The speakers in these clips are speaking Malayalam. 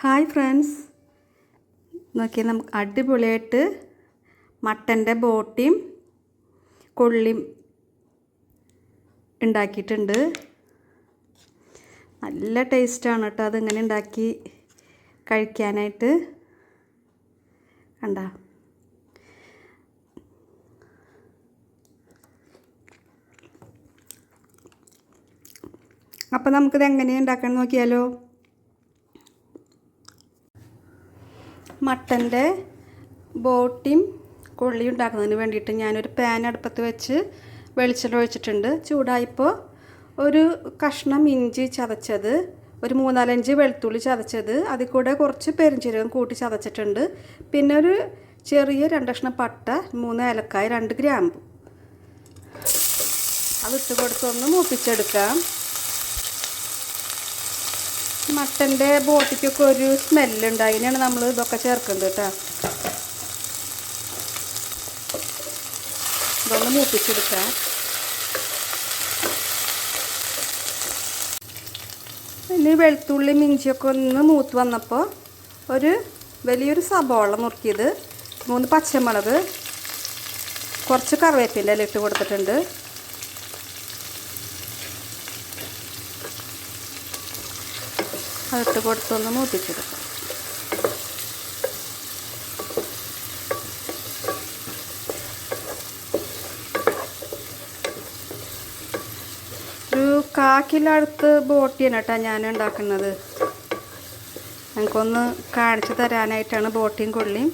Hi friends. നോക്കി നമുക്ക് അടിപൊളിയായിട്ട് മട്ടന്റെ ബോട്ടിയും കൊള്ളിയും ഉണ്ടാക്കിയിട്ടുണ്ട്. നല്ല ടേസ്റ്റാണ് കേട്ടോ അതിങ്ങനെ ഉണ്ടാക്കി കഴിക്കാനായിട്ട്. കണ്ട? അപ്പോൾ നമുക്കിത് എങ്ങനെയാണ് ഉണ്ടാക്കണം നോക്കിയാലോ? മട്ടന്റെ ബോട്ടിയും കൊള്ളിയും ഉണ്ടാക്കുന്നതിന് വേണ്ടിയിട്ട് ഞാനൊരു പാൻ അടുപ്പത്ത് വെച്ച് വെളിച്ചെണ്ണ ഒഴിച്ചിട്ടുണ്ട്. ചൂടായപ്പോൾ ഒരു കഷ്ണം ഇഞ്ചി ചതച്ചത് ഒരു മൂന്നാലഞ്ച് വെളുത്തുള്ളി ചതച്ചത് അതിൽ കൂടെ കുറച്ച് പെരിഞ്ചീരകം കൂട്ടി ചതച്ചിട്ടുണ്ട്. പിന്നെ ഒരു ചെറിയ രണ്ട് പട്ട മൂന്ന് ഏലക്കായ രണ്ട് ഗ്രാമ്പു. അതിട്ട് കൊടുത്തൊന്ന് മൂപ്പിച്ചെടുക്കാം. മട്ടന്റെ ബോട്ടിക്കൊക്കെ ഒരു സ്മെല്ലുണ്ട്. അതിനാണ് നമ്മൾ ഇതൊക്കെ ചേർക്കുന്നത് കേട്ടോ ഇതൊന്ന് മൂപ്പിച്ചെടുക്കാം. ഇനി വെളുത്തുള്ളി ഇഞ്ചിയൊക്കെ ഒന്ന് മൂത്ത് വന്നപ്പോൾ ഒരു വലിയൊരു സബോള നുറുക്കിയത്. മൂന്ന് പച്ചമുളക് കുറച്ച് കറിവേപ്പിന്റെ ഇല ഇട്ട് കൊടുത്തിട്ടുണ്ട്. അതിട്ട് കൊടുത്തൊന്ന് മൂപ്പിച്ചെടുക്കാം. ഒരു കാക്കിലടുത്ത് ബോട്ടിയാണ് കേട്ടോ ഞാൻ ഉണ്ടാക്കുന്നത്. ഞങ്ങൾക്കൊന്ന് കാണിച്ചു തരാനായിട്ടാണ് ബോട്ടിയും കൊള്ളിയും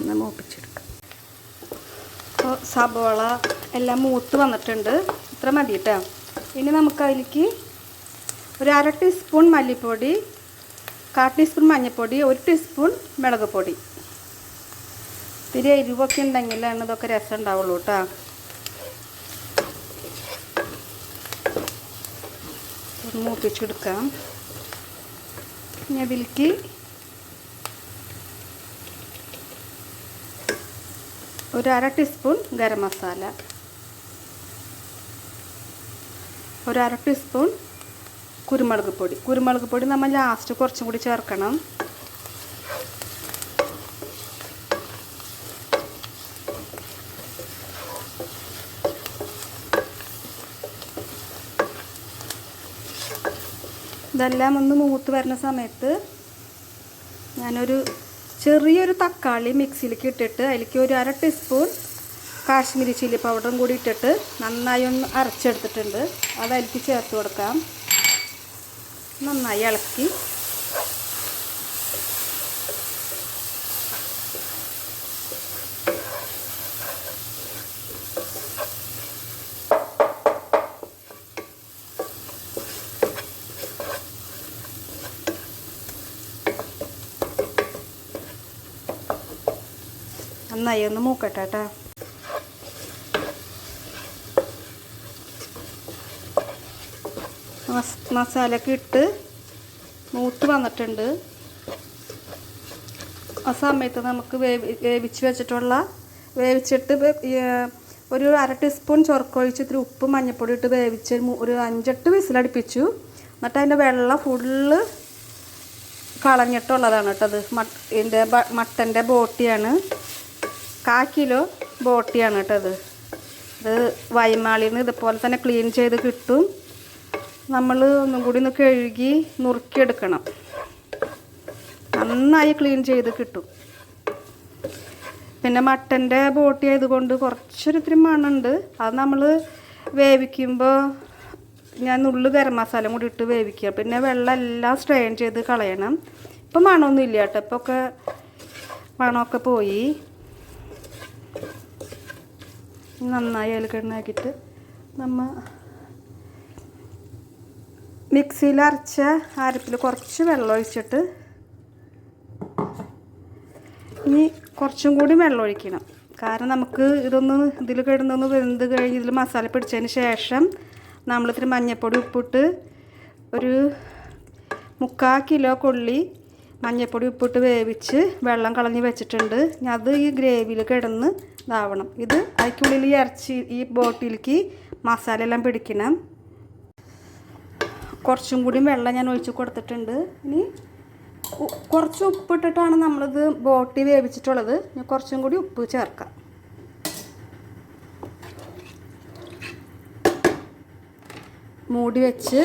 ഒന്ന് മൂപ്പിച്ചെടുക്കാം അപ്പോൾ സബോള എല്ലാം മൂത്ത് വന്നിട്ടുണ്ട്. ഇത്ര മതി കേട്ടോ ഇനി നമുക്ക് അതിലേക്ക് ഒരു അര ടീസ്പൂൺ മല്ലിപ്പൊടി കാ ടീസ്പൂൺ മഞ്ഞൾപ്പൊടി ഒരു ടീസ്പൂൺ മുളക് പൊടി ഇത്തിരി എരിവൊക്കെ ഉണ്ടെങ്കിലാണ് ഇതൊക്കെ രസം ഉണ്ടാവുള്ളൂ കേട്ടോ മൂപ്പിച്ചെടുക്കാം. ഇനി അതിലേക്ക് ഒരു അര ടീസ്പൂൺ ഗരം മസാല. ഒരു അര ടീസ്പൂൺ കുരുമുളക് പൊടി. കുരുമുളക് പൊടി നമ്മൾ ലാസ്റ്റ് കുറച്ചും കൂടി ചേർക്കണം. ഇതെല്ലാം ഒന്ന് മൂത്ത് വരുന്ന സമയത്ത് ഞാനൊരു ചെറിയൊരു തക്കാളി മിക്സിയിലേക്ക് ഇട്ടിട്ട് അതിലേക്ക് ഒരു അര ടീസ്പൂൺ കാശ്മീരി ചില്ലി പൗഡറും കൂടി ഇട്ടിട്ട് നന്നായി ഒന്ന് അരച്ചെടുത്തിട്ടുണ്ട്. അത് അതിലേക്ക് ചേർത്ത് കൊടുക്കാം. നന്നായി ഇളക്കി. നന്നായി ഒന്ന് മൂക്കട്ടെ കേട്ടോ മസാലയൊക്കെ ഇട്ട് മൂത്ത് വന്നിട്ടുണ്ട്. ആ സമയത്ത് നമുക്ക് വേവി വേവിച്ച് വെച്ചിട്ടുള്ള വേവിച്ചിട്ട് ഒരു അര ടീസ്പൂൺ ചൊറക്കൊഴിച്ച് ഇത്തിരി ഉപ്പ് മഞ്ഞൾപ്പൊടി ഇട്ട് വേവിച്ച് ഒരു അഞ്ചെട്ട് വിസിലടിപ്പിച്ചു. എന്നിട്ട് അതിന്റെ വെള്ളം ഫുള്ള് കളഞ്ഞിട്ടുള്ളതാണ് കേട്ടോ അത്. മട്ട് ഇതിന്റെ മട്ടന്റെ ബോട്ടിയാണ്. കാ കിലോ ബോട്ടിയാണ് കേട്ടോ അത് ഇത് വൈമാളിയിൽ നിന്ന് ഇതുപോലെ തന്നെ ക്ലീൻ ചെയ്ത് കിട്ടും. നമ്മൾ ഒന്നും കൂടി ഒന്ന് കഴുകി നുറുക്കിയെടുക്കണം. നന്നായി ക്ലീൻ ചെയ്ത് കിട്ടും. പിന്നെ മട്ടന്റെ ബോട്ടി ആയതുകൊണ്ട് കുറച്ചൊരു ഇത്തിരി മണമുണ്ട്. അത് നമ്മൾ വേവിക്കുമ്പോൾ ഞാൻ ഉള്ളു ഗരം മസാല കൂടി ഇട്ട് വേവിക്കുക. പിന്നെ വെള്ളം എല്ലാം സ്ട്രെയിൻ ചെയ്ത് കളയണം. ഇപ്പം മണമൊന്നും ഇല്ല കേട്ടോ. ഇപ്പോൾ ഒക്കെ മണമൊക്കെ പോയി. നന്നായി അതിൽ നമ്മൾ മിക്സിയിൽ അരച്ച അരപ്പിൽ കുറച്ച് വെള്ളം ഒഴിച്ചിട്ട് ഇനി കുറച്ചും കൂടി വെള്ളം ഒഴിക്കണം. കാരണം നമുക്ക് ഇതൊന്ന് ഇതിൽ കിടന്നൊന്ന് വെന്ത് കഴിഞ്ഞ് ഇതിൽ മസാല പിടിച്ചതിന് ശേഷം നമ്മളിത്തിരി മഞ്ഞൾപ്പൊടി ഉപ്പിട്ട് ഒരു മുക്കാൽ കിലോ കൊള്ളി മഞ്ഞൾപ്പൊടി ഉപ്പിട്ട് വേവിച്ച് വെള്ളം കളഞ്ഞ് വെച്ചിട്ടുണ്ട്. അത് ഈ ഗ്രേവിയിൽ കിടന്ന് ഇതാവണം. ഇത് അതിക്കുള്ളിൽ ഈ ഇറച്ചി ഈ ബോട്ടിലേക്ക് മസാല എല്ലാം പിടിക്കണം. കുറച്ചും കൂടി വെള്ളം ഞാൻ ഒഴിച്ച് കൊടുത്തിട്ടുണ്ട്. ഇനി കുറച്ച് ഉപ്പിട്ടിട്ടാണ് നമ്മളിത് ബോട്ടി വേവിച്ചിട്ടുള്ളത്. ഇനി കുറച്ചും കൂടി ഉപ്പ് ചേർക്കാം. മൂടി വെച്ച്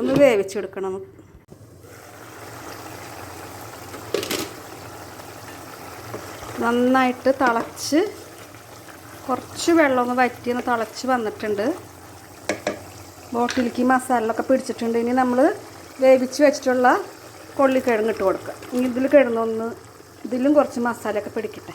ഒന്ന് വേവിച്ചെടുക്കണം നന്നായിട്ട് തിളച്ച് കുറച്ച് വെള്ളം ഒന്ന് വറ്റി ഒന്ന് തിളച്ച് വന്നിട്ടുണ്ട്. ബോട്ടിലേക്ക് മസാലയൊക്കെ പിടിച്ചിട്ടുണ്ട്. ഇനി നമ്മൾ വേവിച്ച് വെച്ചിട്ടുള്ള കൊള്ളിക്കിഴങ്ങ് ഇട്ട് കൊടുക്കുക. ഇനി ഇതിൽ കിഴങ്ങൊന്ന് ഇതിലും കുറച്ച് മസാലയൊക്കെ പിടിക്കട്ടെ.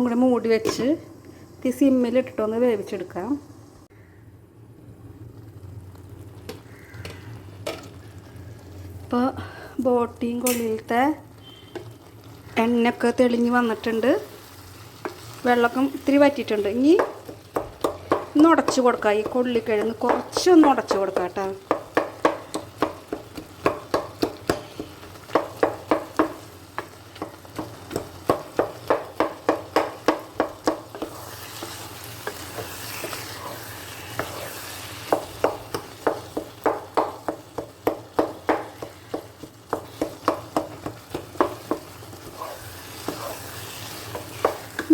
ഒന്നും കൂടെ മൂടി വെച്ച് തീ സിമ്മിലിട്ടിട്ടൊന്ന് വേവിച്ചെടുക്കാം. ഇപ്പോൾ ബോട്ടിയും കൊള്ളിയിലത്തെ എണ്ണയൊക്കെ തെളിഞ്ഞ് വന്നിട്ടുണ്ട്. വെള്ളമൊക്കെ ഇത്തിരി വറ്റിയിട്ടുണ്ട്. ഇനി ഒന്ന് ഉടച്ച് കൊടുക്കാം. ഈ കൊള്ളിക്കിഴങ്ങ് കുറച്ചൊന്ന് ഉടച്ച് കൊടുക്കാം കേട്ടോ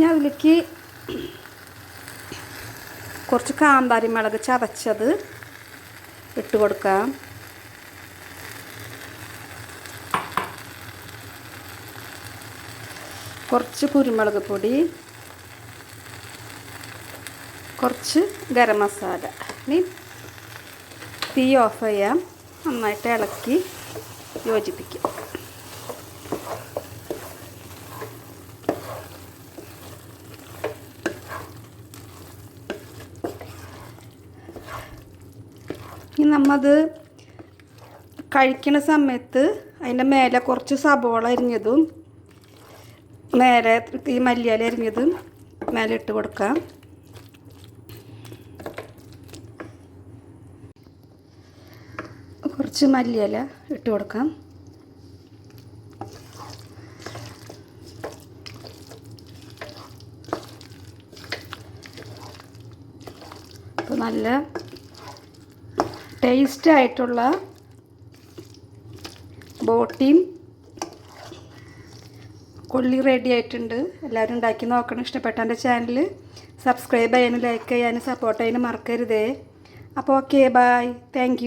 ഞാൻ അതിലേക്ക് കുറച്ച് കാന്താരി മുളക് ചതച്ചത് ഇട്ട് കൊടുക്കാം കുറച്ച് കുരുമുളക് പൊടി കുറച്ച് ഗരം മസാല. ഇനി തീ ഓഫ് ചെയ്യാം. നന്നായിട്ട് ഇളക്കി യോജിപ്പിക്കാം ഇനി നമ്മത് കഴിക്കണ സമയത്ത് അതിന്റെ മേലെ കുറച്ച് സബോള അരിഞ്ഞതും മേലെ ഈ മല്ലിയാല അരിഞ്ഞതും മേലെ ഇട്ട് കൊടുക്കാം. കുറച്ച് മല്ലിയില ഇട്ട് കൊടുക്കാം. അപ്പോൾ നല്ല ടേസ്റ്റ് ആയിട്ടുള്ള ബോട്ടിയും കൊള്ളി റെഡി ആയിട്ടുണ്ട്. എല്ലാവരും ഉണ്ടാക്കി നോക്കണം. ഇഷ്ടപ്പെട്ട എന്റെ ചാനൽ സബ്സ്ക്രൈബ് ചെയ്യാനും ലൈക്ക് ചെയ്യാനും സപ്പോർട്ട് ചെയ്യാനും മറക്കരുതേ. അപ്പോൾ ഓക്കെ ബായ് താങ്ക്